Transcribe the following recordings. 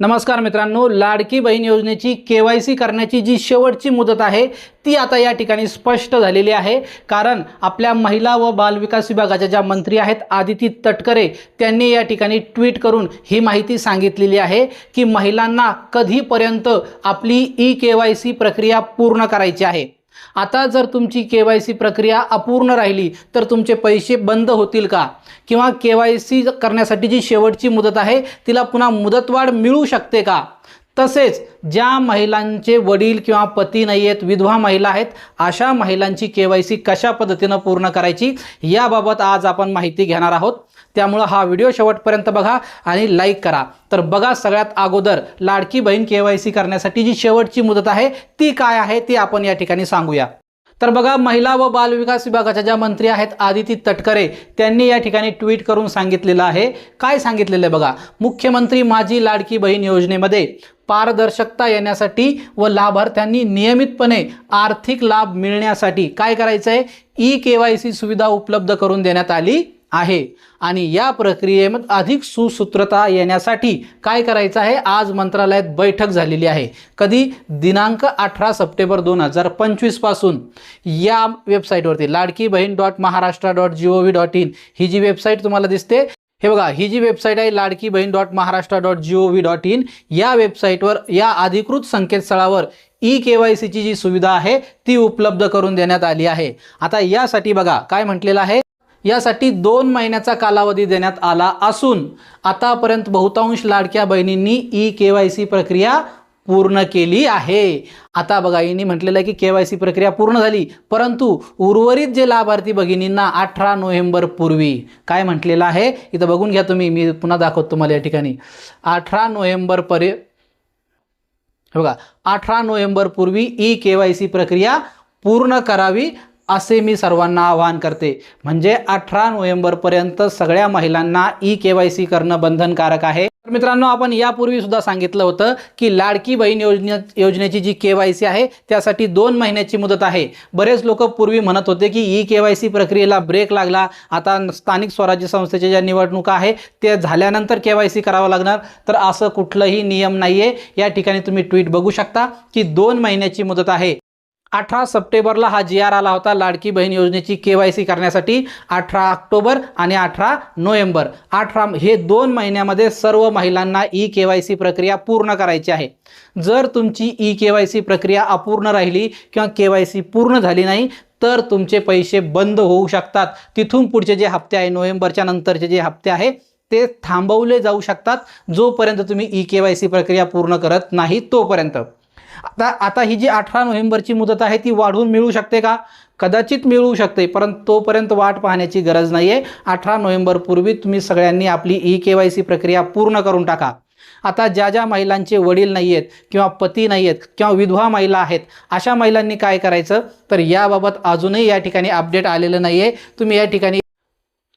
नमस्कार मित्रांनो लाडकी बहीण योजनेची के वाय सी करण्याची जी शेवटची मुदत आहे ती आता या ठिकाणी स्पष्ट झालेली आहे. कारण आपल्या महिला व बालविकास विभागाच्या ज्या मंत्री आहेत आदिती तटकरे त्यांनी या ठिकाणी ट्विट करून ही माहिती सांगितलेली आहे की महिलांना कधीपर्यंत आपली ई के वाय सी प्रक्रिया पूर्ण करायची आहे. आता जर तुमची के वाय सी प्रक्रिया अपूर्ण राहिली तर तुमचे पैसे बंद होतील का? किंवा के वाय सी करण्यासाठी जी शेवटची मुदत आहे तिला पुन्हा मुदतवाढ मिळू शकते का? तसेच ज्या महिलांचे वडील किंवा पती नाही आहेत विधवा महिला आहेत अशा महिलांची के वाय सी कशा पद्धतीनं पूर्ण करायची याबाबत आज आपण माहिती घेणार आहोत. त्यामुळं हा व्हिडिओ शेवटपर्यंत बघा आणि लाईक करा. तर बघा सगळ्यात अगोदर लाडकी बहीण के वाय सी करण्यासाठी जी शेवटची मुदत आहे ती काय आहे ती आपण या ठिकाणी सांगूया. तर बघा महिला व बालविकास विभागाच्या ज्या मंत्री आहेत आदिती तटकरे त्यांनी या ठिकाणी ट्विट करून सांगितलेलं आहे. काय सांगितलेलं आहे बघा? मुख्यमंत्री माझी लाडकी बहीण योजनेमध्ये पारदर्शकता येण्यासाठी व लाभार्थ्यांनी नियमितपणे आर्थिक लाभ मिळण्यासाठी काय करायचं आहे ई के वाय सी सुविधा उपलब्ध करून देण्यात आली. आहे. आणि या प्रक्रियेमध्ये अधिक सुसूत्रता येण्यासाठी काय करायचं आहे? आज मंत्रालयात बैठक झालेली आहे. कधी? दिनांक अठरा सप्टेंबर दोन हजार पंचवीसपासून या वेबसाईटवरती Ladki Bahin dot Maharashtra dot G O V dot in ही जी वेबसाईट तुम्हाला दिसते. हे बघा ही जी वेबसाईट आहे Ladki Bahin dot Maharashtra dot G O V dot in या वेबसाईटवर या अधिकृत संकेतस्थळावर ई के वाय सीची जी सुविधा आहे ती उपलब्ध करून देण्यात आली आहे. आता यासाठी बघा काय म्हटलेलं आहे? यासाठी दोन महिन्याचा कालावधी देण्यात आला असून आतापर्यंत बहुतांश लाडक्या बहिणींनी ई के वाय सी प्रक्रिया पूर्ण केली आहे. आता बघा यांनी म्हटलेलं आहे की के वाय सी प्रक्रिया पूर्ण झाली परंतु उर्वरित जे लाभार्थी भगिनींना अठरा नोव्हेंबर पूर्वी काय म्हटलेलं आहे? इथं बघून घ्या तुम्ही मी पुन्हा दाखवतो तुम्हाला या ठिकाणी. अठरा नोव्हेंबर पर्य बघा अठरा नोव्हेंबरपूर्वी ई के वाय सी प्रक्रिया पूर्ण करावी असे मी सर्वांना आवाहन करते. म्हणजे अठरा नोव्हेंबरपर्यंत सगळ्या महिलांना ई के वाय सी करणं बंधनकारक आहे. तर मित्रांनो आपण यापूर्वी सुद्धा सांगितलं होतं की लाडकी बहीण योजने योजनेची जी के वाय सी आहे त्यासाठी दोन महिन्याची मुदत आहे. बरेच लोक पूर्वी म्हणत होते की ई के वाय सी प्रक्रियेला ब्रेक लागला. आता स्थानिक स्वराज्य संस्थेच्या ज्या निवडणुका आहे त्या झाल्यानंतर के वाय सी करावं लागणार. तर असं कुठलंही नियम नाही आहे या ठिकाणी तुम्ही ट्विट बघू शकता की दोन महिन्याची मुदत आहे. अठरा सप्टेंबरला हा जी आर आला होता. लाडकी बहीण योजनेची के वाय सी करण्यासाठी अठरा ऑक्टोबर आणि अठरा नोव्हेंबर. अठरा हे दोन महिन्यामध्ये सर्व महिलांना ई के वाय सी प्रक्रिया पूर्ण करायची आहे. जर तुमची ई के वाय सी प्रक्रिया अपूर्ण राहिली किंवा के वाय सी पूर्ण झाली नाही तर तुमचे पैसे बंद होऊ शकतात. तिथून पुढचे जे हप्ते आहे नोव्हेंबरच्या नंतरचे जे हप्ते आहे ते थांबवले जाऊ शकतात जोपर्यंत तुम्ही ई के वाय सी प्रक्रिया पूर्ण करत नाही तोपर्यंत. आता आता ही जी अठरा नोव्हेंबरची मुदत आहे ती वाढवून मिळू शकते का? कदाचित मिळू शकते परंतु तोपर्यंत वाट पाहण्याची गरज नाही आहे अठरा नोव्हेंबरपूर्वी तुम्ही सगळ्यांनी आपली ई के वाय सी प्रक्रिया पूर्ण करून टाका. आता ज्या ज्या महिलांचे वडील नाही आहेत किंवा पती नाही आहेत किंवा विधवा महिला आहेत अशा महिलांनी काय करायचं? तर याबाबत अजूनही या ठिकाणी अपडेट आलेलं नाही आहे तुम्ही या ठिकाणी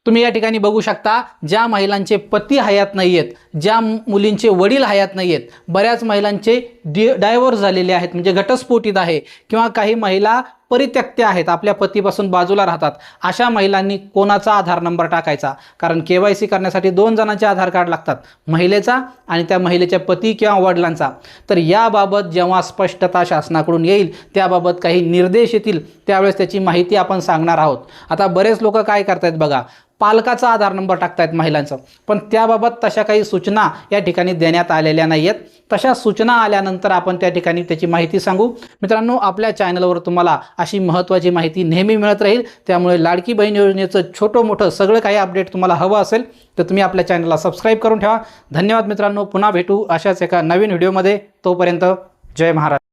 तुम्ही या ठिकाणी बघू शकता ज्या महिलांचे पती हयात नाही आहेत ज्या मुलींचे वडील हयात नाही आहेत बऱ्याच महिलांचे डि डायव्होर्स झालेले आहेत म्हणजे घटस्फोटित आहे किंवा काही महिला परित्यक्त्या आहेत आपल्या पतीपासून बाजूला राहतात. अशा महिलांनी कोणाचा आधार नंबर टाकायचा? कारण के वाय सी करण्यासाठी दोन जणांचे आधार कार्ड लागतात महिलेचा आणि त्या महिलेच्या पती किंवा वडिलांचा. तर याबाबत जेव्हा स्पष्टता शासनाकडून येईल त्याबाबत काही निर्देश येतील त्यावेळेस त्याची माहिती आपण सांगणार आहोत. आता बरेच लोक काय करतायत बघा पालकाचा आधार नंबर टाकतायत महिलांचं. पण त्याबाबत तशा काही सूचना या ठिकाणी देण्यात आलेल्या नाही आहेत तशा सूचना आल्यानंतर आपण त्या ठिकाणी त्याची माहिती सांगू. मित्रांनो आपल्या चॅनलवर तुम्हाला अशी महत्त्वाची माहिती नेहमी मिळत राहील. त्यामुळे लाडकी बहीण योजनेचं छोटं मोठं सगळं काही अपडेट तुम्हाला हवं असेल तर तुम्ही आपल्या चॅनलला सबस्क्राईब करून ठेवा. धन्यवाद मित्रांनो. पुन्हा भेटू अशाच एका नवीन व्हिडिओमध्ये तोपर्यंत जय महाराज.